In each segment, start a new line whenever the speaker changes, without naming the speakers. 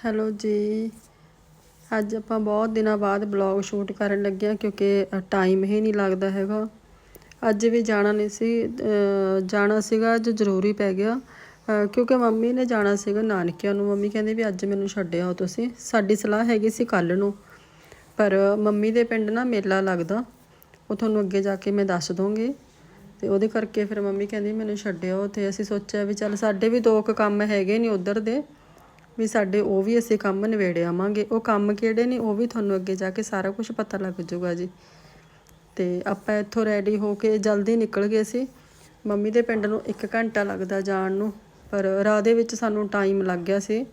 Hello ਜੀ। ਅੱਜ ਆਪਾਂ ਬਹੁਤ ਦਿਨਾਂ ਬਾਅਦ ਬਲੌਗ ਸ਼ੂਟ ਕਰਨ ਲੱਗੇ ਹਾਂ ਕਿਉਂਕਿ ਟਾਈਮ ਹੀ ਨਹੀਂ ਲੱਗਦਾ ਹੈਗਾ। ਅੱਜ ਵੀ ਜਾਣਾ ਨਹੀਂ ਸੀ ਜਾਣਾ ਸੀਗਾ ਅੱਜ ਜ਼ਰੂਰੀ ਪੈ ਗਿਆ। ਕਿਉਂਕਿ ਮੰਮੀ ਨੇ ਜਾਣਾ ਸੀਗਾ ਨਾਨਕਿਆਂ ਨੂੰ। ਮੰਮੀ ਕਹਿੰਦੇ ਵੀ ਅੱਜ ਮੈਨੂੰ ਛੱਡਿਓ ਤੁਸੀਂ। ਸਾਡੀ ਸਲਾਹ ਹੈਗੀ ਸੀ ਕੱਲ ਨੂੰ। ਪਰ ਮੰਮੀ ਦੇ ਪਿੰਡ ਨਾ ਮੇਲਾ ਲੱਗਦਾ। ਉਹ ਤੁਹਾਨੂੰ ਅੱਗੇ ਜਾ ਕੇ ਮੈਂ ਦੱਸ ਦੂੰਗੀ ਤੇ ਉਹਦੇ ਕਰਕੇ ਫਿਰ ਮੰਮੀ ਕਹਿੰਦੀ ਮੈਨੂੰ ਛੱਡਿਓ ਤੇ ਅਸੀਂ ਸੋਚਿਆ ਵੀ ਚੱਲ ਸਾਡੇ ਵੀ ਦੋ ਕੁ ਕੰਮ ਹੈਗੇ ਨਹੀਂ ਉਧਰ ਦੇ। ਵੀ ਸਾਡੇ ਉਹ ਵੀ ਅਸੀਂ ਕੰਮ ਨਿਬੇੜ ਆਵਾਂਗੇ। ਉਹ ਕੰਮ ਕਿਹੜੇ ਨੇ, ਉਹ ਵੀ ਤੁਹਾਨੂੰ ਅੱਗੇ ਜਾ ਕੇ ਸਾਰਾ ਕੁਝ ਪਤਾ ਲੱਗ ਜਾਊਗਾ ਜੀ। ਤੇ ਆਪਾਂ ਇੱਥੋਂ ਰੈਡੀ ਹੋ ਕੇ ਜਲਦੀ ਨਿਕਲ ਗਏ ਸੀ। ਮੰਮੀ ਦੇ ਪਿੰਡ ਨੂੰ 1 ਘੰਟਾ ਲੱਗਦਾ ਜਾਣ ਨੂੰ, ਪਰ ਰਾਹ ਦੇ ਵਿੱਚ ਸਾਨੂੰ ਟਾਈਮ ਲੱਗ ਗਿਆ ਸੀ,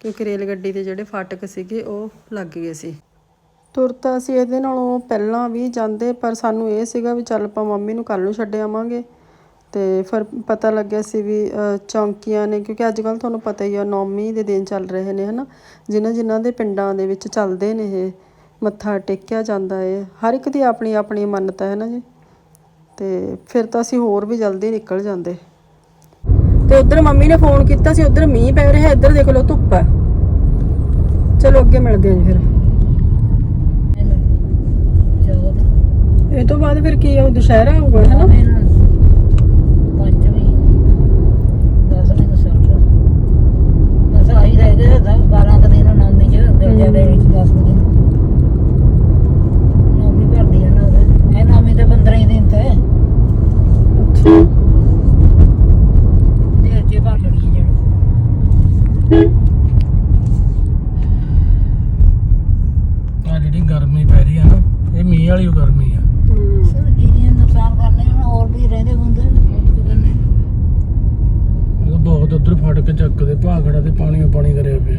ਕਿਉਂਕਿ ਰੇਲ ਗੱਡੀ ਦੇ ਜਿਹੜੇ ਫਾਟਕ ਸੀਗੇ, ਉਹ ਲੱਗ ਗਏ ਸੀ। ਤੁਰ ਤਾਂ ਅਸੀਂ ਇਹਦੇ ਨਾਲੋਂ ਪਹਿਲਾਂ ਵੀ ਜਾਂਦੇ, ਪਰ ਸਾਨੂੰ ਇਹ ਸੀਗਾ ਵੀ ਚੱਲ ਆਪਾਂ ਮੰਮੀ ਨੂੰ ਕੱਲ ਨੂੰ ਛੱਡ ਆਵਾਂਗੇ। ਤੇ ਫਿਰ ਪਤਾ ਲੱਗਿਆ ਸੀ ਵੀ ਚੌਂਕੀਆਂ ਨੇ ਕਿਉਂਕਿ ਅੱਜ ਕੱਲ ਤੁਹਾਨੂੰ ਪਤਾ ਹੀ ਆ ਨੌਮੀ ਦੇ ਦਿਨ ਚੱਲ ਰਹੇ ਨੇ ਹਨਾ? ਜਿਨ੍ਹਾਂ ਜਿਨ੍ਹਾਂ ਦੇ ਪਿੰਡਾਂ ਦੇ ਵਿੱਚ ਚੱਲਦੇ ਨੇ ਇਹ ਮੱਥਾ ਟੇਕਿਆ ਜਾਂਦਾ ਏ। ਹਰ ਇੱਕ ਦੀ ਆਪਣੀ ਆਪਣੀ ਮੰਨਤ ਹੈ ਨਾ ਜੀ? ਤੇ ਫਿਰ ਤਾਂ ਅਸੀਂ ਹੋਰ ਵੀ ਜਲਦੀ ਨਿਕਲ ਜਾਂਦੇ। ਤੇ ਉਧਰ ਮੰਮੀ ਨੇ ਫੋਨ ਕੀਤਾ ਸੀ ਉਧਰ ਮੀਂਹ ਪੈ ਰਿਹਾ ਇੱਧਰ ਦੇਖ ਲਓ ਧੁੱਪ ਹੈ। ਚਲੋ ਅੱਗੇ ਮਿਲਦੇ ਹਾਂ ਜੀ ਫਿਰ। ਇਹ ਤੋਂ ਬਾਅਦ ਫਿਰ ਕੀ ਆ ਦੁਸ਼ਹਿਰਾ ਹੋਊਗਾ ਹੈ ਨਾ ਅੱਛਾ
ਆ ਜਿਹੜੀ ਗਰਮੀ ਪੈ ਰਹੀ ਆ ਨਾ ਵਾਲੀ ਗਰਮੀ ਆ। ਤਾਂ ਬਹੁਤ ਉਧਰ ਫੜ ਕੇ ਚੱਕਦੇ ਭਾਖੜਾ ਤੇ ਪਾਣੀ ਓ ਪਾਣੀ ਕਰਿਆ ਪਿਆ।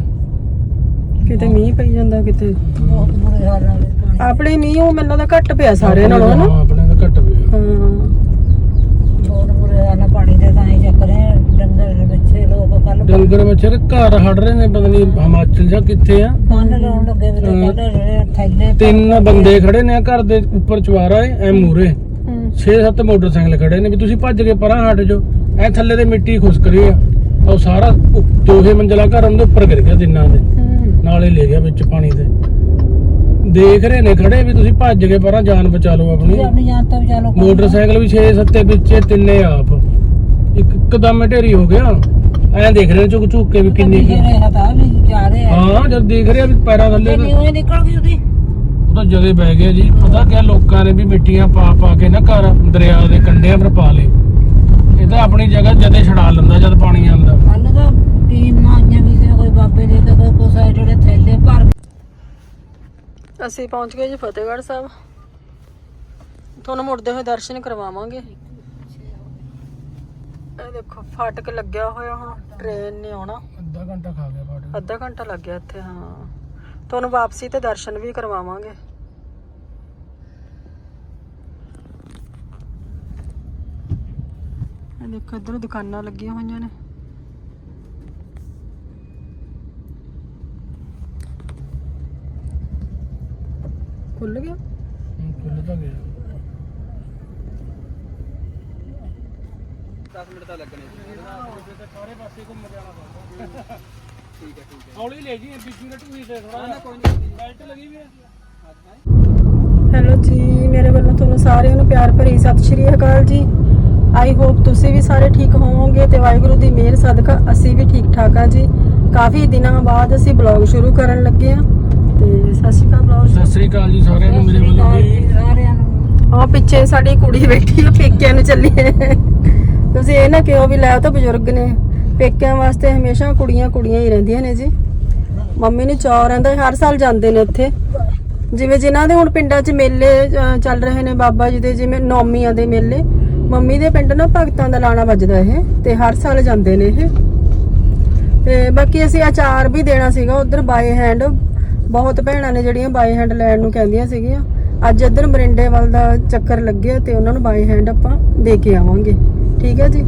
ਕਿਤੇ ਮੀਂਹ ਪਈ ਜਾਂਦਾ ਕਿਤੇ। ਆਪਣੇ ਮੀਂਹ ਉਹ ਮੈਨੂੰ ਲੱਗਦਾ ਘੱਟ ਪਿਆ ਸਾਰੇ ਨਾਲੋਂ ਹਨਾ?
ਹਾਂ, ਆਪਣੇ ਤਾਂ ਘੱਟ ਪਿਆ
ਹਾਂ
ਡੰਗਰ ਮੱਛਰ ਘਰ ਹੜ ਰਹੇ ਨੇ ਪਤਾ ਨਹੀਂ ਹਿਮਾਚਲ ਜਾਂ ਕਿੱਥੇ ਆ। ਤਿੰਨ ਬੰਦੇ ਖੜੇ ਨੇ ਘਰ ਦੇ ਉੱਪਰ ਚਵਾਰਾ ਏ ਐ ਮੂਰੇ
ਹਮ,
6-7 ਮੋਟਰਸਾਈਕਲ ਖੜੇ ਨੇ ਵੀ ਤੁਸੀਂ ਭੱਜ ਕੇ ਪਰਾਂ ਹਟ ਜਾਓ। ਐ ਥੱਲੇ ਤੇ ਮਿੱਟੀ ਖੁਸਕ ਰਹੀ ਆ। ਉਹ ਸਾਰਾ ਦੋਹੇ ਮੰਜ਼ਲਾ ਘਰ ਉਹਦੇ ਉੱਪਰ ਗਿਰ ਗਿਆ ਤਿੰਨਾਂ ਦੇ। ਨਾਲੇ ਲੈ ਗਿਆ ਵਿੱਚ ਪਾਣੀ ਦੇ। ਦੇਖ ਰਹੇ ਨੇ ਖੜੇ ਵੀ ਤੁਸੀਂ ਭੱਜ ਕੇ ਪਰਾਂ ਜਾਨ ਬਚਾ ਲਓ ਆਪਣੀ। ਮੋਟਰਸਾਈਕਲ ਵੀ 6-7 ਵਿੱਚੇ ਤਿੰਨੇ ਆਪ। ਇੱਕ ਇੱਕਦਮ ਢੇਰੀ ਹੋ ਗਿਆ। ਐਂ ਦੇਖ ਰਹੇ ਨੇ ਝੁਕ ਝੁਕ ਕੇ ਵੀ ਕਿੰਨੀ ਕੁ- ਹਾਂ ਜਦ ਦੇਖ ਰਿਹਾ ਵੀ ਪੈਰਾਂ ਥੱਲੇ ਤਾਂ ਉਹ ਤਾਂ ਜਦੇ ਬਹਿ ਗਏ ਜੀ। ਪਤਾ ਕਿਆ ਲੋਕਾਂ ਨੇ ਵੀ ਮਿੱਟੀਆਂ ਪਾ ਪਾ ਕੇ ਨਾ ਘਰ ਦਰਿਆ ਦੇ ਕੰਢਿਆਂ ਪਰ ਪਾ ਲਏ। ਇਹ ਤਾਂ ਆਪਣੀ ਜਗ੍ਹਾ ਜਦੇ ਛਡਾ ਲੈਂਦਾ ਜਦ ਪਾਣੀ ਆਉਂਦਾ।
ਅਸੀਂ ਪਹੁੰਚ ਗਏ ਜੀ ਫਤਿਹਗੜ੍ਹ ਸਾਹਿਬ। ਤੁਹਾਨੂੰ ਮੁੜਦੇ ਹੋਏ ਦਰਸ਼ਨ ਕਰਵਾਵਾਂਗੇ। ਇਹ ਦੇਖੋ ਫਾਟਕ ਲੱਗਿਆ ਹੋਇਆ ਹੁਣ ਟ੍ਰੇਨ ਨੇ ਆਉਣਾ।
ਅੱਧਾ ਘੰਟਾ ਖਾ ਗਿਆ ਪਾਣੀ
ਅੱਧਾ ਘੰਟਾ ਲੱਗ ਗਿਆ ਇੱਥੇ ਹਾਂ। ਤੁਹਾਨੂੰ ਵਾਪਸੀ ਤੇ ਦਰਸ਼ਨ ਵੀ ਕਰਵਾਵਾਂਗੇ। ਇਹ ਦੇਖੋ ਇੱਧਰ ਦੁਕਾਨਾਂ ਲੱਗੀਆਂ ਹੋਈਆਂ ਨੇ। ਖੁੱਲ ਗਿਆ?
ਖੁੱਲ ਤਾਂ ਗਿਆ। 10 ਮਿੰਟ ਤਾਂ ਲੱਗਣੇ ਸਾਰੇ ਪਾਸੇ ਘੁੰਮ ਜਾਣਾ ਪਊਗਾ ਠੀਕ ਹੈ ਠੀਕ ਹੈ। ਹੌਲੀ ਲੈ ਜੀ ਬੀਬੀ ਦਾ ਟੂਈ ਤੇ ਥੋੜਾ ਜਿਹਾ। ਕੋਈ ਨਹੀਂ ਬੈਲਟ ਲੱਗੀ ਵੀ ਹੈ?
ਹੈਲੋ ਜੀ ਮੇਰੇ ਵੱਲੋਂ ਤੁਹਾਨੂੰ ਸਾਰਿਆਂ ਨੂੰ ਪਿਆਰ ਭਰੀ ਸਤਿ ਸ਼੍ਰੀ ਅਕਾਲ ਜੀ। ਆਈ ਹੋਪ ਤੁਸੀਂ ਵੀ ਸਾਰੇ ਠੀਕ ਹੋਵੋਗੇ ਤੇ ਵਾਹਿਗੁਰੂ ਦੀ ਮਿਹਰ ਸਦਕਾ ਅਸੀਂ ਵੀ ਠੀਕ ਠਾਕ ਆ ਜੀ। ਕਾਫੀ ਦਿਨਾਂ ਬਾਅਦ ਅਸੀਂ ਬਲੌਗ ਸ਼ੁਰੂ ਕਰਨ ਲੱਗੇ ਆ ਤੇ ਸਤਿ ਸ਼੍ਰੀ ਅਕਾਲ ਬਲੌਗ
ਸਤਿ ਸ੍ਰੀ ਅਕਾਲ ਜੀ ਸਾਰਿਆਂ ਨੂੰ ਮੇਰੇ ਵੱਲੋਂ ਵੀ।
ਆ ਪਿੱਛੇ ਸਾਡੀ ਕੁੜੀ ਬੈਠੀ ਆ ਪੇਕਿਆਂ ਨੂੰ ਚੱਲੀ ਹੈ ਤੁਸੀਂ ਇਹ ਨਾ ਕਿਉਂ ਵੀ ਲੈ ਉਹ ਤਾਂ ਬਜ਼ੁਰਗ ਨੇ। ਪੇਕਿਆਂ ਵਾਸਤੇ ਹਮੇਸ਼ਾ ਕੁੜੀਆਂ ਕੁੜੀਆਂ ਹੀ ਰਹਿੰਦੀਆਂ ਨੇ ਜੀ। ਮੰਮੀ ਨੂੰ ਚਾਅ ਰਹਿੰਦਾ, ਹਰ ਸਾਲ ਜਾਂਦੇ ਨੇ ਉੱਥੇ। ਜਿਵੇਂ ਜਿਨ੍ਹਾਂ ਦੇ ਹੁਣ ਪਿੰਡਾਂ 'ਚ ਮੇਲੇ ਚੱਲ ਰਹੇ ਨੇ ਬਾਬਾ ਜੀ ਦੇ, ਜਿਵੇਂ ਨੌਮੀਆਂ ਦੇ ਮੇਲੇ। ਮੰਮੀ ਦੇ ਪਿੰਡ ਨਾ ਭਗਤਾਂ ਦਾ ਲਾਣਾ ਵੱਜਦਾ ਇਹ ਤੇ ਹਰ ਸਾਲ ਜਾਂਦੇ ਨੇ ਇਹ। ਤੇ ਬਾਕੀ ਅਸੀਂ ਅਚਾਰ ਵੀ ਦੇਣਾ ਸੀਗਾ, ਉਧਰ ਬਾਏ ਹੈਂਡ ਬਹੁਤ ਭੈਣਾਂ ਨੇ ਜਿਹੜੀਆਂ ਬਾਏ ਹੈਂਡ ਲੈਣ ਨੂੰ ਕਹਿੰਦੀਆਂ ਸੀਗੀਆਂ। ਅੱਜ ਇੱਧਰ ਮਰਿੰਡੇ ਵੱਲ ਦਾ ਚੱਕਰ ਲੱਗਿਆ ਤੇ ਉਹਨਾਂ ਨੂੰ ਬਾਏ ਹੈਂਡ ਆਪਾਂ ਦੇ ਕੇ ਆਵਾਂਗੇ। ਠੀਕ ਹੈ ਜੀ?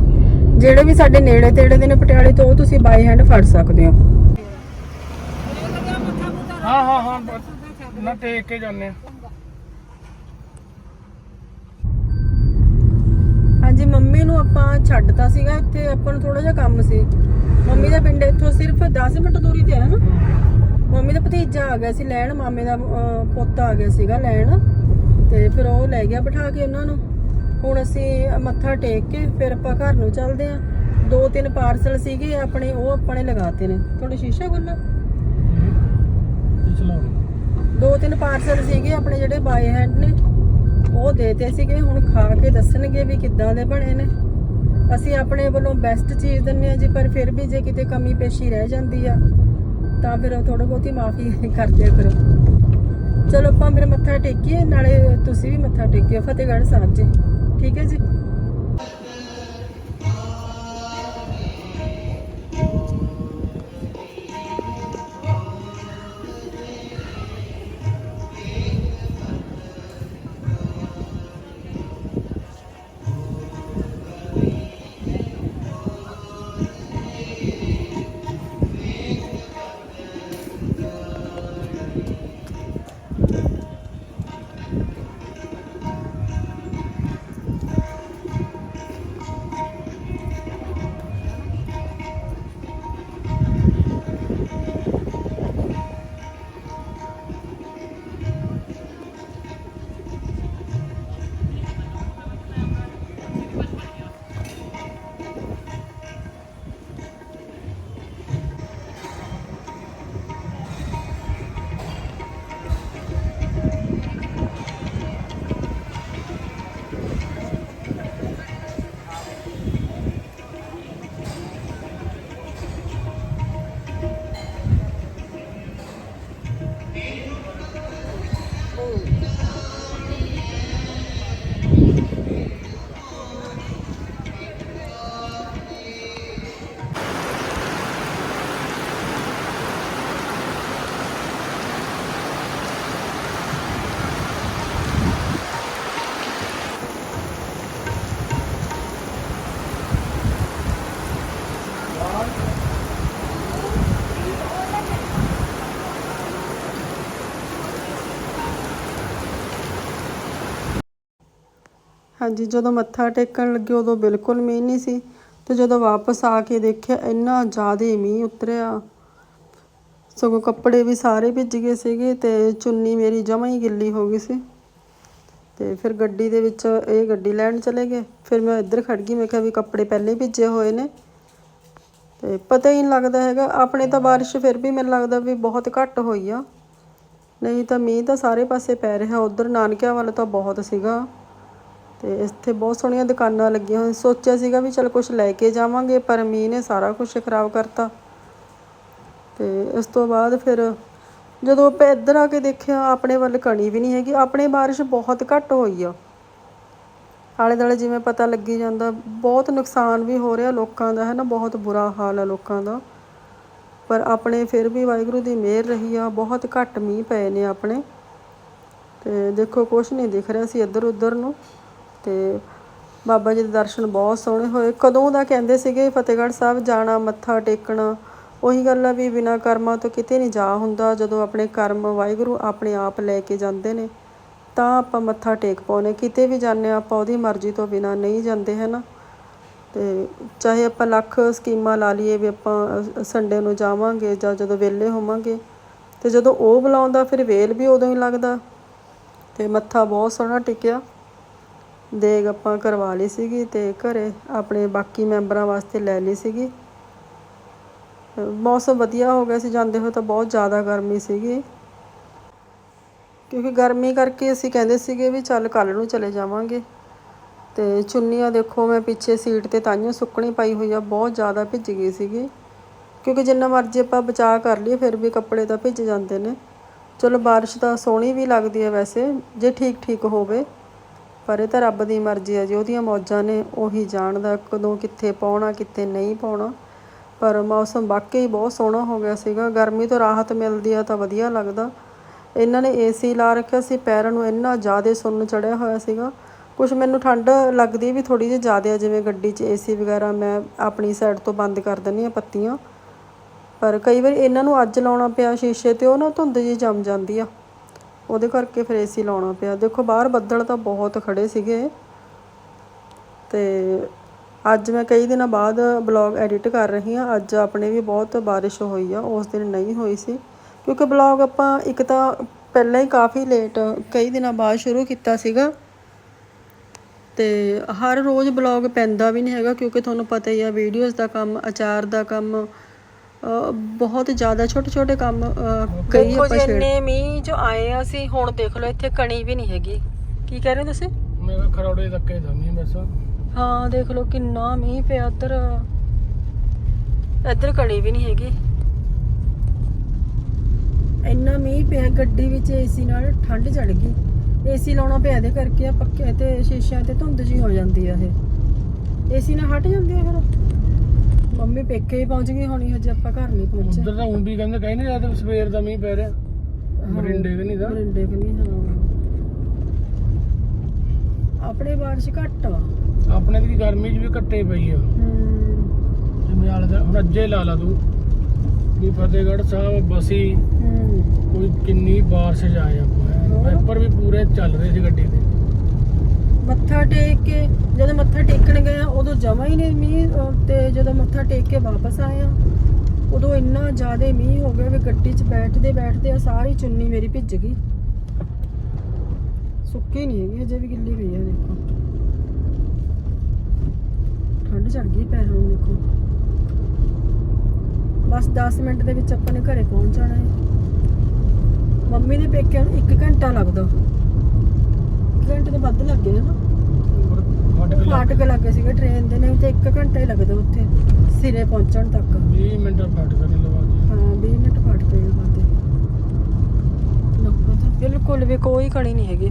ਜਿਹੜੇ ਵੀ ਸਾਡੇ ਨੇੜੇ ਤੇੜੇ ਦੇ ਨੇ ਪਟਿਆਲੇ ਤੋਂ ਉਹ ਤੁਸੀਂ ਬਾਏ ਹੈਂਡ ਫੜ ਸਕਦੇ ਹੋ।
ਹਾਂ ਹਾਂ ਹਾਂ ਨਾ ਟੇਕ ਕੇ ਜਾਂਦੇ ਆ
ਹਾਂਜੀ ਮੰਮੀ ਨੂੰ ਆਪਾਂ ਛੱਡਤਾ ਸੀਗਾ ਇੱਥੇ ਆਪਾਂ ਨੂੰ ਥੋੜਾ ਜਿਹਾ ਕੰਮ ਸੀ। ਮੰਮੀ ਦਾ ਪਿੰਡ ਇੱਥੋਂ ਸਿਰਫ 10 ਮਿੰਟ ਦੂਰੀ ਤੇ ਹੈ ਨਾ। ਮੰਮੀ ਦਾ ਭਤੀਜਾ ਆ ਗਿਆ ਸੀ ਲੈਣ। ਮਾਮੇ ਦਾ ਪੁੱਤ ਆ ਗਿਆ ਸੀਗਾ ਲੈਣ। ਤੇ ਫਿਰ ਉਹ ਲੈ ਗਿਆ ਬਿਠਾ ਕੇ ਉਹਨਾਂ ਨੂੰ। ਹੁਣ ਅਸੀਂ ਮੱਥਾ ਟੇਕ ਕੇ ਫਿਰ ਆਪਾਂ ਘਰ ਨੂੰ ਚੱਲਦੇ ਆਂ ਦੋ ਤਿੰਨ ਪਾਰਸਲ ਸੀਗੇ ਆਪਣੇ ਉਹ ਆਪਾਂ ਨੇ ਲਗਾਤੇ ਨੇ। ਤੁਹਾਡਾ ਸ਼ੀਸ਼ਾ ਖੁੱਲਾ ਦੋ ਤਿੰਨ ਪਾਰਸਲ ਸੀਗੇ ਆਪਣੇ ਜਿਹੜੇ ਬਾਏ ਹੈਂਡ ਨੇ ਉਹ ਦੇਤੇ ਸੀਗੇ। ਹੁਣ ਖਾ ਕੇ ਦੱਸਣਗੇ ਵੀ ਕਿੱਦਾਂ ਦੇ ਬਣੇ ਨੇ। ਅਸੀਂ ਆਪਣੇ ਵੱਲੋਂ ਬੈਸਟ ਚੀਜ਼ ਦਿੰਨੇ ਆ ਜੀ ਪਰ ਫਿਰ ਵੀ ਜੇ ਕਿਤੇ ਕਮੀ ਪੇਸ਼ੀ ਰਹਿ ਜਾਂਦੀ ਆ ਤਾਂ ਫਿਰ ਥੋੜਾ ਬਹੁਤੀ ਮਾਫੀ ਕਰ ਦਿਆ ਕਰੋ ਚਲੋ ਆਪਾਂ ਫਿਰ ਮੱਥਾ ਟੇਕੀਏ ਨਾਲੇ ਤੁਸੀਂ ਵੀ ਮੱਥਾ ਟੇਕਿਓ ਫਤਿਹਗੜ੍ਹ ਸਾਹਿਬ ਜੀ। ਠੀਕ ਹੈ ਜੀ। ਹਾਂਜੀ, ਜਦੋਂ ਮੱਥਾ ਟੇਕਣ ਲੱਗੇ ਉਦੋਂ ਬਿਲਕੁਲ ਮੀਂਹ ਨਹੀਂ ਸੀ ਤੇ ਜਦੋਂ ਵਾਪਸ ਆ ਕੇ ਦੇਖਿਆ ਇੰਨਾ ਜ਼ਿਆਦਾ ਮੀਂਹ ਉਤਰਿਆ। ਸਗੋਂ ਕੱਪੜੇ ਵੀ ਸਾਰੇ ਭਿੱਜ ਗਏ ਸੀਗੇ ਤੇ ਚੁੰਨੀ ਮੇਰੀ ਜਮਾਂ ਹੀ ਗਿੱਲੀ ਹੋ ਗਈ ਸੀ। ਤੇ ਫਿਰ ਗੱਡੀ ਦੇ ਵਿੱਚ ਇਹ ਗੱਡੀ ਲੈਣ ਚਲੇ ਗਏ। ਫਿਰ ਮੈਂ ਇੱਧਰ ਖੜ ਗਈ, ਮੈਂ ਕਿਹਾ ਵੀ ਕੱਪੜੇ ਪਹਿਲੇ ਭਿੱਜੇ ਹੋਏ ਨੇ। ਤੇ ਪਤਾ ਹੀ ਨਹੀਂ ਲੱਗਦਾ ਹੈਗਾ, ਆਪਣੇ ਤਾਂ ਬਾਰਿਸ਼ ਫਿਰ ਵੀ ਮੈਨੂੰ ਲੱਗਦਾ ਵੀ ਬਹੁਤ ਘੱਟ ਹੋਈ ਆ। ਨਹੀਂ ਤਾਂ ਮੀਂਹ ਤਾਂ ਸਾਰੇ ਪਾਸੇ ਪੈ ਰਿਹਾ, ਉਧਰ ਨਾਨਕਿਆਂ ਵੱਲ ਤਾਂ ਬਹੁਤ ਸੀਗਾ। ਤੇ ਇੱਥੇ ਬਹੁਤ ਸੋਹਣੀਆਂ ਦੁਕਾਨਾਂ ਲੱਗੀਆਂ ਹੋਈਆਂ। ਸੋਚਿਆ ਸੀਗਾ ਵੀ ਚਲ ਕੁਝ ਲੈ ਕੇ ਜਾਵਾਂਗੇ, ਪਰ ਮੀਂਹ ਨੇ ਸਾਰਾ ਕੁਝ ਖਰਾਬ ਕਰਤਾ। ਤੇ ਇਸ ਤੋਂ ਬਾਅਦ ਫਿਰ ਜਦੋਂ ਆਪਾਂ ਇੱਧਰ ਆ ਕੇ ਦੇਖਿਆ, ਆਪਣੇ ਵੱਲ ਕਣੀ ਵੀ ਨਹੀਂ ਹੈਗੀ। ਆਪਣੇ ਬਾਰਿਸ਼ ਬਹੁਤ ਘੱਟ ਹੋਈ ਆ। ਆਲੇ ਦੁਆਲੇ ਜਿਵੇਂ ਪਤਾ ਲੱਗੀ ਜਾਂਦਾ, ਬਹੁਤ ਨੁਕਸਾਨ ਵੀ ਹੋ ਰਿਹਾ ਲੋਕਾਂ ਦਾ ਹੈ ਨਾ ਬਹੁਤ ਬੁਰਾ ਹਾਲ ਆ ਲੋਕਾਂ ਦਾ। ਪਰ ਆਪਣੇ ਫਿਰ ਵੀ ਵਾਹਿਗੁਰੂ ਦੀ ਮਿਹਰ ਰਹੀ ਆ। ਬਹੁਤ ਘੱਟ ਮੀਂਹ ਪਏ ਨੇ ਆਪਣੇ। ਤੇ ਦੇਖੋ, ਕੁਛ ਨਹੀਂ ਦਿਖ ਰਿਹਾ ਸੀ ਇੱਧਰ ਉੱਧਰ ਨੂੰ। ਤੇ ਬਾਬਾ ਜੀ ਦੇ ਦਰਸ਼ਨ ਬਹੁਤ ਸੋਹਣੇ ਹੋਏ। ਕਦੋਂ ਦਾ ਕਹਿੰਦੇ ਸੀਗੇ ਫਤਿਹਗੜ੍ਹ ਸਾਹਿਬ ਜਾਣਾ, ਮੱਥਾ ਟੇਕਣਾ, ਉਹੀ ਗੱਲ ਆ ਵੀ ਬਿਨਾਂ ਕਰਮਾਂ ਤੋਂ ਕਿਤੇ ਨਹੀਂ ਜਾ ਹੁੰਦਾ। ਜਦੋਂ ਆਪਣੇ ਕਰਮ ਵਾਹਿਗੁਰੂ ਆਪਣੇ ਆਪ ਲੈ ਕੇ ਜਾਂਦੇ ਨੇ, ਤਾਂ ਆਪਾਂ ਮੱਥਾ ਟੇਕ ਪਾਉਨੇ ਕਿਤੇ ਵੀ ਜਾਂਦੇ ਹਾਂ, ਆਪਾਂ ਉਹਦੀ ਮਰਜ਼ੀ ਤੋਂ ਬਿਨਾਂ ਨਹੀਂ ਜਾਂਦੇ, ਹੈ ਨਾ? ਤੇ ਚਾਹੇ ਆਪਾਂ ਲੱਖ ਸਕੀਮਾਂ ਲਾ ਲਈਏ ਵੀ ਆਪਾਂ ਸੰਡੇ ਨੂੰ ਜਾਵਾਂਗੇ ਜਾਂ ਜਦੋਂ ਵਿਹਲੇ ਹੋਵਾਂਗੇ, ਤੇ ਜਦੋਂ ਉਹ ਬੁਲਾਉਂਦਾ, ਫਿਰ ਵੇਲ ਵੀ ਉਦੋਂ ਹੀ ਲੱਗਦਾ। ਤੇ ਮੱਥਾ ਬਹੁਤ ਸੋਹਣਾ ਟਿਕਿਆ। ਦੇਗ ਆਪਾਂ ਕਰਵਾ ਲਈ ਸੀਗੀ ਤੇ ਘਰੇ ਆਪਣੇ ਬਾਕੀ ਮੈਂਬਰਾਂ ਵਾਸਤੇ ਲੈ ਲਈ ਸੀਗੀ। ਮੌਸਮ ਵਧੀਆ ਹੋ ਗਿਆ ਸੀ, ਜਾਂਦੇ ਹੋਏ ਤਾਂ ਬਹੁਤ ਜ਼ਿਆਦਾ ਗਰਮੀ ਸੀਗੀ। ਕਿਉਂਕਿ ਗਰਮੀ ਕਰਕੇ ਅਸੀਂ ਕਹਿੰਦੇ ਸੀਗੇ ਵੀ ਚੱਲ ਕੱਲ ਨੂੰ ਚਲੇ ਜਾਵਾਂਗੇ। ਤੇ ਚੁੰਨੀਆਂ ਦੇਖੋ ਮੈਂ ਪਿੱਛੇ ਸੀਟ ਤੇ ਤਾਈਓ ਸੁੱਕਣੀ ਪਾਈ ਹੋਈ ਆ, ਬਹੁਤ ਜ਼ਿਆਦਾ ਭਿੱਜ ਗਈ ਸੀਗੀ। ਕਿਉਂਕਿ ਜਿੰਨਾ ਮਰਜ਼ੀ ਆਪਾਂ ਬਚਾਅ ਕਰ ਲਈਏ, ਫਿਰ ਵੀ ਕੱਪੜੇ ਤਾਂ ਭਿੱਜ ਜਾਂਦੇ ਨੇ। ਚਲੋ ਬਾਰਿਸ਼ ਤਾਂ ਸੋਹਣੀ ਵੀ ਲੱਗਦੀ ਹੈ ਵੈਸੇ, ਜੇ ਠੀਕ ਠੀਕ ਹੋਵੇ। ਪਰ ਇਹ ਤਾਂ ਰੱਬ ਦੀ ਮਰਜ਼ੀ ਹੈ ਜੀ ਉਹਦੀਆਂ ਮੌਜਾਂ ਨੇ ਉਹੀ ਜਾਣਦਾ ਕਦੋਂ ਕਿੱਥੇ ਪਾਉਣਾ, ਕਿੱਥੇ ਨਹੀਂ ਪਾਉਣਾ। ਪਰ ਮੌਸਮ ਵਾਕਈ ਬਹੁਤ ਸੋਹਣਾ ਹੋ ਗਿਆ ਸੀਗਾ। ਗਰਮੀ ਤੋਂ ਰਾਹਤ ਮਿਲਦੀ ਆ ਤਾਂ ਵਧੀਆ ਲੱਗਦਾ। ਇਹਨਾਂ ਨੇ ਏਸੀ ਲਾ ਰੱਖਿਆ ਸੀ, ਪੈਰਾਂ ਨੂੰ ਇੰਨਾ ਜ਼ਿਆਦਾ ਸੁੰਨ ਚੜਿਆ ਹੋਇਆ ਸੀਗਾ। ਕੁਝ ਮੈਨੂੰ ਠੰਡ ਲੱਗਦੀ ਵੀ ਥੋੜੀ ਜਿਹੀ ਜ਼ਿਆਦਾ ਆ, ਜਿਵੇਂ ਗੱਡੀ 'ਚ ਏਸੀ ਵਗੈਰਾ ਮੈਂ ਆਪਣੀ ਸਾਈਡ ਤੋਂ ਬੰਦ ਕਰ ਦਿੰਦੀ ਆ ਪੱਤੀਆਂ। ਪਰ ਕਈ ਵਾਰੀ ਇਹਨਾਂ ਨੂੰ ਅੱਜ ਲਾਉਣਾ ਪਿਆ ਸ਼ੀਸ਼ੇ ਤੇ, ਉਹ ਨਾ ਧੁੰਦ ਜੀ ਜੰਮ ਜਾਂਦੀ ਆ। ਉਹਦੇ ਕਰਕੇ ਫਿਰ ਏਸੀ ਲਾਉਣਾ ਪਿਆ। ਦੇਖੋ, ਬਾਹਰ ਬੱਦਲ ਤਾਂ ਬਹੁਤ ਖੜੇ ਸੀਗੇ। ਤੇ ਅੱਜ ਮੈਂ ਕਈ ਦਿਨਾਂ ਬਾਅਦ ਬਲੌਗ ਐਡਿਟ ਕਰ ਰਹੀ ਹਾਂ। ਅੱਜ ਆਪਣੇ ਵੀ ਬਹੁਤ ਬਾਰਿਸ਼ ਹੋਈ ਆ। ਉਸ ਦਿਨ ਨਹੀਂ ਹੋਈ ਸੀ। ਕਿਉਂਕਿ ਬਲੌਗ ਆਪਾਂ ਇੱਕ ਤਾਂ ਪਹਿਲਾਂ ਹੀ ਕਾਫੀ ਲੇਟ ਕਈ ਦਿਨਾਂ ਬਾਅਦ ਸ਼ੁਰੂ ਕੀਤਾ ਸੀਗਾ। ਤੇ ਹਰ ਰੋਜ਼ ਬਲੌਗ ਪੈਂਦਾ ਵੀ ਨਹੀਂ ਹੈਗਾ। ਕਿਉਂਕਿ ਤੁਹਾਨੂੰ ਪਤਾ ਹੀ ਆ ਵੀਡੀਓਜ਼ ਦਾ ਕੰਮ ਅਚਾਰ ਦਾ ਕੰਮ ਬਹੁਤ ਜ਼ਿਆਦਾ ਛੋਟੇ ਛੋਟੇ ਕੰਮ ਕਈ ਆਪਾਂ ਛੇੜ ਮੀਂਹ ਜੋ ਆਏ ਆ ਅਸੀਂ ਹੁਣ ਦੇਖ ਲਓ ਇੱਥੇ ਕਣੀ ਵੀ ਨਹੀਂ ਹੈਗੀ। ਕੀ ਕਹਿ ਰਹੇ ਹੋ ਤੁਸੀਂ?
ਮੈਂ ਕਿਹਾ ਖਰੋੜੇ ਧੱਕੇ ਦਮੀ ਬਸ।
ਹਾਂ ਦੇਖ ਲਓ ਕਿੰਨਾ ਮੀਂਹ ਪਿਆ ਇੱਧਰ। ਇੱਧਰ ਕਣੀ ਵੀ ਨਹੀਂ ਹੈਗੀ। ਇੰਨਾ ਮੀਂਹ ਪਿਆ ਗੱਡੀ ਵਿੱਚ ਏਸੀ ਨਾਲ ਠੰਡ ਚੜ ਗਈ। ਏਸੀ ਲਾਉਣਾ ਪਿਆ ਇਹਦੇ ਕਰਕੇ ਆ ਪੱਕੇ ਤੇ ਸ਼ੀਸ਼ਿਆਂ ਤੇ ਧੁੰਦ ਜੀ ਹੋ ਜਾਂਦੀ ਆ ਇਹ। ਏਸੀ ਨਾਲ ਹਟ ਜਾਂਦੀ ਆ ਫਿਰ? ਮੰਮੀ ਪੇਕੇ ਹੀ ਪਹੁੰਚ ਗਈ ਹੋਣੀ ਹਜੇ ਆਪਾਂ ਘਰ ਨਹੀਂ ਪਹੁੰਚੇ।
ਉਧਰ ਤਾਂ ਹੁਣ ਵੀ ਕਹਿੰਦੇ ਕਹਿੰਦੇ ਜਦ ਸਵੇਰ ਦਾ ਮੀਂਹ ਪੈ ਰਿਹਾ। ਮਰਿੰਡੇ ਵੀ ਨਹੀਂ ਦਾ
ਮਰਿੰਡੇ ਕਿ ਨਹੀਂ ਹਾਂ। ਆਪਣੇ ਬਾਰਿਸ਼ ਘੱਟ ਆ।
ਆਪਣੇ ਦੀ ਗਰਮੀ 'ਚ ਵੀ ਕੱਟੇ ਪਈ ਆ।
ਹੂੰ।
ਜਿਵੇਂ ਆਲੇ ਦਾ ਹੁਣ ਅੱਜੇ ਲਾ ਲਾ ਤੂੰ। ਵੀ ਫਤਿਹਗੜ੍ਹ ਸਾਹਿਬ ਬਸੀ
ਹੂੰ।
ਕੋਈ ਕਿੰਨੀ ਬਾਰਿਸ਼ ਜਾਏ ਆਪਾਂ। ਪੇਪਰ ਵੀ ਪੂਰੇ ਚੱਲ ਰਹੇ ਸੀ ਗੱਡੀ ਦੇ।
ਮੱਥਾ ਟੇਕ ਕੇ, ਜਦੋਂ ਮੱਥਾ ਟੇਕਣ ਗਏ ਉਦੋਂ ਜਮਾ ਹੀ ਨਹੀਂ ਮੀਂਹ ਤੇ ਜਦੋਂ ਮੱਥਾ ਟੇਕ ਕੇ ਵਾਪਸ ਆਏ ਆ ਉਦੋਂ ਇੰਨਾ ਜ਼ਿਆਦਾ ਮੀਂਹ ਹੋ ਗਿਆ ਵੀ ਗੱਡੀ 'ਚ ਬੈਠਦੇ ਬੈਠਦੇ ਆ ਸਾਰੀ ਚੁੰਨੀ ਮੇਰੀ ਭਿੱਜ ਗਈ। ਸੁੱਕੀ ਨਹੀਂ ਹੈਗੀ ਅਜੇ ਵੀ ਗਿੱਲੀ ਪਈ ਆ, ਦੇਖੋ। ਠੰਡ ਚੜ ਗਈ ਪੈਰਾਂ ਨੂੰ ਦੇਖੋ। ਬਸ 10 ਮਿੰਟ ਦੇ ਵਿੱਚ ਆਪਾਂ ਨੇ ਘਰੇ ਪਹੁੰਚ ਜਾਣਾ ਹੈ। ਮੰਮੀ ਦੇ ਪੇਕਿਆਂ ਨੂੰ 1 ਘੰਟਾ ਲੱਗਦਾ। ਘੰਟੇ ਤੋਂ ਵੱਧ ਲੱਗੇ ਨਾ। ਫਾਟਕ ਲੱਗੇ ਸੀਗੇ ਟ੍ਰੇਨ ਦੇ ਨਹੀਂ ਤੇ 1 ਘੰਟਾ ਹੀ ਲੱਗਦਾ ਉੱਥੇ ਸਿਰੇ ਪਹੁੰਚਣ ਤੱਕ।
20 ਮਿੰਟ ਫਟ ਕੇ ਲਵਾ ਦੀ
ਹਾਂ 20 ਮਿੰਟ ਫਾਟਕ ਦੇ ਬਾਅਦ ਲੋਕਾਂ ਤਾਂ ਬਿਲਕੁਲ ਵੀ ਕੋਈ ਕਣੀ ਨਹੀਂ ਹੈਗੀ।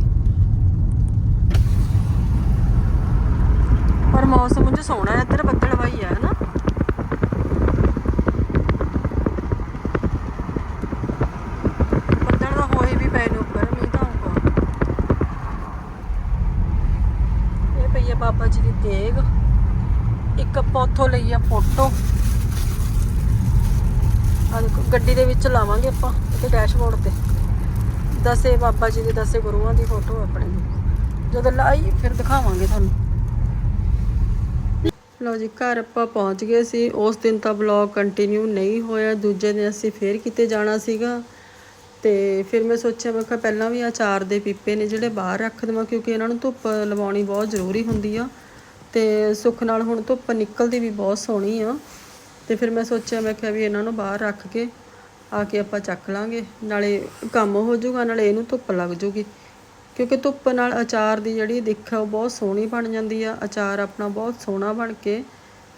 ਪਰ ਮੌਸਮ ਜੋ ਸੋਹਣਾ ਹੈ ਇੱਧਰ ਬੱਦਲ ਵਾਈ ਹੈ ਨਾ ਬੱਦਲ ਤਾਂ ਹੋਏ ਵੀ ਪਏ ਨੇ ਉੱਪਰ ਮੀਂਹ ਤਾਂ ਆਊਗਾ ਇਹ ਪਈ ਦੀ ਦੇਗ, ਇੱਕ ਆਪਾਂ ਉੱਥੋਂ ਲਈ ਆ ਫੋਟੋ ਆ ਦੇਖੋ, ਗੱਡੀ ਦੇ ਵਿੱਚ ਲਾਵਾਂਗੇ ਆਪਾਂ, ਇੱਥੇ ਡੈਸ਼ਬੋਰਡ ਤੇ। ਦਸੇ ਬਾਬਾ ਜੀ ਦੇ, ਦਸੇ ਗੁਰੂਆਂ ਦੀ ਫੋਟੋ ਆਪਣੇ। ਜਦੋਂ ਲਾਈ, ਫਿਰ ਦਿਖਾਵਾਂਗੇ ਤੁਹਾਨੂੰ। ਲਓ ਜੀ, ਘਰ ਆਪਾਂ ਪਹੁੰਚ ਗਏ ਸੀ। ਉਸ ਦਿਨ ਤਾਂ ਵਲੌਗ ਕੰਟੀਨਿਊ ਨਹੀਂ ਹੋਇਆ। ਦੂਜੇ ਦਿਨ ਅਸੀਂ ਫੇਰ ਕਿਤੇ ਜਾਣਾ ਸੀਗਾ। ਤੇ ਫਿਰ ਮੈਂ ਸੋਚਿਆ, ਮੈਂ ਕਿਹਾ ਪਹਿਲਾਂ ਵੀ ਅਚਾਰ ਦੇ ਪੀਪੇ ਨੇ ਜਿਹੜੇ ਬਾਹਰ ਰੱਖ ਦੇਵਾਂ, ਕਿਉਂਕਿ ਇਹਨਾਂ ਨੂੰ ਧੁੱਪ ਲਵਾਉਣੀ ਬਹੁਤ ਜ਼ਰੂਰੀ ਹੁੰਦੀ ਆ। ਤੇ ਸੁੱਖ ਨਾਲ ਹੁਣ ਧੁੱਪ ਨਿਕਲਦੀ ਵੀ ਬਹੁਤ ਸੋਹਣੀ ਆ। ਤੇ ਫਿਰ ਮੈਂ ਸੋਚਿਆ, ਮੈਂ ਕਿਹਾ ਵੀ ਇਹਨਾਂ ਨੂੰ ਬਾਹਰ ਰੱਖ ਕੇ ਆ ਕੇ ਆਪਾਂ ਚੱਕ ਲਾਂਗੇ। ਨਾਲੇ ਕੰਮ ਹੋ ਜਾਊਗਾ, ਨਾਲੇ ਇਹਨੂੰ ਧੁੱਪ ਲੱਗ ਜੂਗੀ ਕਿਉਂਕਿ ਧੁੱਪ ਨਾਲ ਅਚਾਰ ਦੀ ਜਿਹੜੀ ਦਿੱਖ ਆ, ਉਹ ਬਹੁਤ ਸੋਹਣੀ ਬਣ ਜਾਂਦੀ ਆ। ਅਚਾਰ ਆਪਣਾ ਬਹੁਤ ਸੋਹਣਾ ਬਣ ਕੇ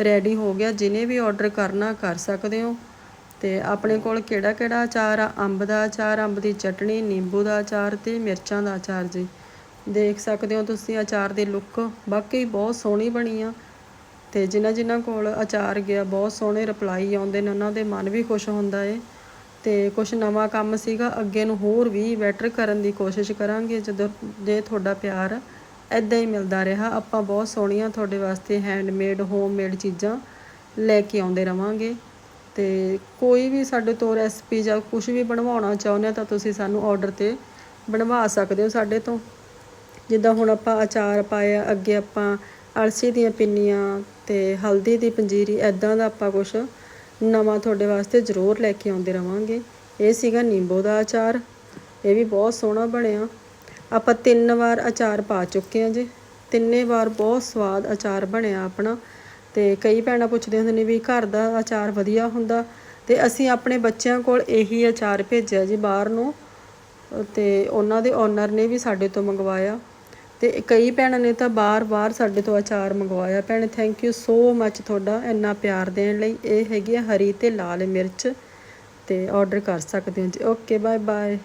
ਰੈਡੀ ਹੋ ਗਿਆ। ਜਿਹਨੇ ਵੀ ਆਰਡਰ ਕਰਨਾ, ਕਰ ਸਕਦੇ ਹੋ। ਤੇ ਆਪਣੇ ਕੋਲ ਕਿਹੜਾ ਕਿਹੜਾ ਅਚਾਰ ਆ? ਅੰਬ ਦਾ ਅਚਾਰ, ਅੰਬ ਦੀ ਚਟਣੀ ਨਿੰਬੂ ਦਾ ਅਚਾਰ ਤੇ ਮਿਰਚਾਂ ਦਾ ਅਚਾਰ ਜੀ। ਦੇਖ ਸਕਦੇ ਹੋ ਤੁਸੀਂ ਅਚਾਰ ਦੀ ਲੁੱਕ ਵਾਕਈ ਬਹੁਤ ਸੋਹਣੀ ਬਣੀ ਆ। ਤੇ ਜਿਨ੍ਹਾਂ ਜਿਨ੍ਹਾਂ ਕੋਲ ਅਚਾਰ ਗਿਆ, ਬਹੁਤ ਸੋਹਣੇ ਰਿਪਲਾਈ ਆਉਂਦੇ ਨੇ, ਉਹਨਾਂ ਦੇ ਮਨ ਵੀ ਖੁਸ਼ ਹੁੰਦਾ ਏ। ਤੇ ਕੁਝ ਨਵਾਂ ਕੰਮ ਸੀਗਾ, ਅੱਗੇ ਨੂੰ ਹੋਰ ਵੀ ਬੈਟਰ ਕਰਨ ਦੀ ਕੋਸ਼ਿਸ਼ ਕਰਾਂਗੇ, ਜਦੋਂ ਜੇ ਤੁਹਾਡਾ ਪਿਆਰ ਐਦਾਂ ਹੀ ਮਿਲਦਾ ਰਿਹਾ। ਆਪਾਂ ਬਹੁਤ ਸੋਹਣੀਆਂ ਤੁਹਾਡੇ ਵਾਸਤੇ ਹੈਂਡਮੇਡ ਹੋਮਮੇਡ ਚੀਜ਼ਾਂ ਲੈ ਕੇ ਆਉਂਦੇ ਰਵਾਂਗੇ। ਤੇ ਕੋਈ ਵੀ ਸਾਡੇ ਤੋਂ ਰੈਸਪੀ ਜਾਂ ਕੁਝ ਵੀ ਬਣਵਾਉਣਾ ਚਾਹੁੰਦੇ ਹੋ ਤਾਂ ਤੁਸੀਂ ਸਾਨੂੰ ਆਰਡਰ ਤੇ ਬਣਵਾ ਸਕਦੇ ਹੋ ਸਾਡੇ ਤੋਂ। ਜਿੱਦਾਂ ਹੁਣ ਆਪਾਂ ਅਚਾਰ ਪਾਇਆ, ਅੱਗੇ ਆਪਾਂ ਅਲਸੀ ਦੀਆਂ ਪਿੰਨੀਆਂ ਤੇ ਹਲਦੀ ਦੀ ਪੰਜੀਰੀ ਐਦਾਂ ਦਾ ਆਪਾਂ ਕੁਝ ਨਵਾਂ ਤੁਹਾਡੇ ਵਾਸਤੇ ਜ਼ਰੂਰ ਲੈ ਕੇ ਆਉਂਦੇ ਰਵਾਂਗੇ। ਇਹ ਸੀਗਾ ਨਿੰਬੂ ਦਾ ਅਚਾਰ। ਇਹ ਵੀ ਬਹੁਤ ਸੋਹਣਾ ਬਣਿਆ। ਆਪਾਂ ਤਿੰਨ ਵਾਰ ਅਚਾਰ ਪਾ ਚੁੱਕੇ ਹਾਂ ਜੀ। ਤਿੰਨੇ ਵਾਰ ਬਹੁਤ ਸਵਾਦ ਅਚਾਰ ਬਣਿਆ ਆਪਣਾ। ਤੇ ਕਈ ਭੈਣਾਂ ਪੁੱਛਦੇ ਹੁੰਦੇ ਨੇ ਵੀ ਘਰ ਦਾ ਅਚਾਰ ਵਧੀਆ ਹੁੰਦਾ। ਤੇ ਅਸੀਂ ਆਪਣੇ ਬੱਚਿਆਂ ਕੋਲ ਇਹੀ ਅਚਾਰ ਭੇਜਿਆ ਜੀ ਬਾਹਰ ਨੂੰ। ਤੇ ਉਹਨਾਂ ਦੇ ਓਨਰ ਨੇ ਵੀ ਸਾਡੇ ਤੋਂ ਮੰਗਵਾਇਆ। ਤੇ ਕਈ ਭੈਣਾਂ ਨੇ ਤਾਂ ਬਾਰ-ਬਾਰ ਸਾਡੇ ਤੋਂ ਅਚਾਰ ਮੰਗਵਾਇਆ। ਭੈਣੇ ਥੈਂਕ ਯੂ ਸੋ ਮੱਚ ਤੁਹਾਡਾ ਇੰਨਾ ਪਿਆਰ ਦੇਣ ਲਈ। ਇਹ ਹੈਗੀ ਆ ਹਰੀ ਤੇ ਲਾਲ ਮਿਰਚ ਤੇ ਆਰਡਰ ਕਰ ਸਕਦੇ ਹੋ ਜੀ। Okay bye bye